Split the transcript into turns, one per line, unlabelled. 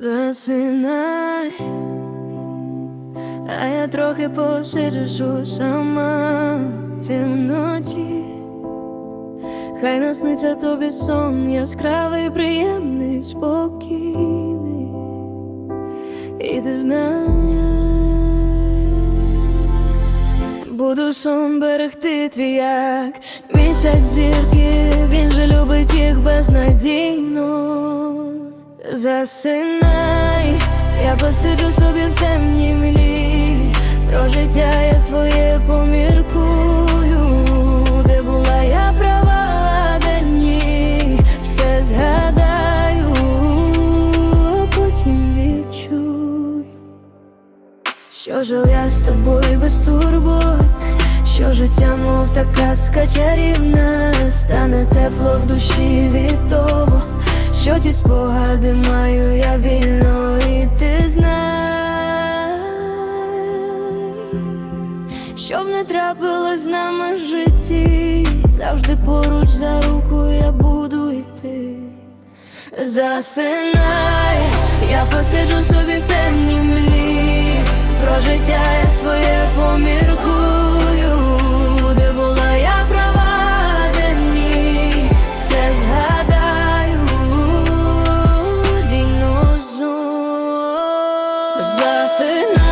Засинай, а я трохи посиджу сама темноті. Хай насниться тобі сон яскравий, приємний, спокійний. І ти знаєш, буду сон берегти твій як місяць зірки, він же любить їх безнадійно. Засинай, я посиджу собі в темній млі, про життя я своє поміркую, де була я права, де ні, все згадаю, а потім відчую. Що жил я з тобою без турбот, що життя, мов така чарівна, стане тепло в душі від ці спогади маю я вільно, і ти знай, щоб не трапилось з нами в житті, завжди поруч за руку я буду йти. Засинай, я посиджу собі в темній млі, про життя я своє dünyasına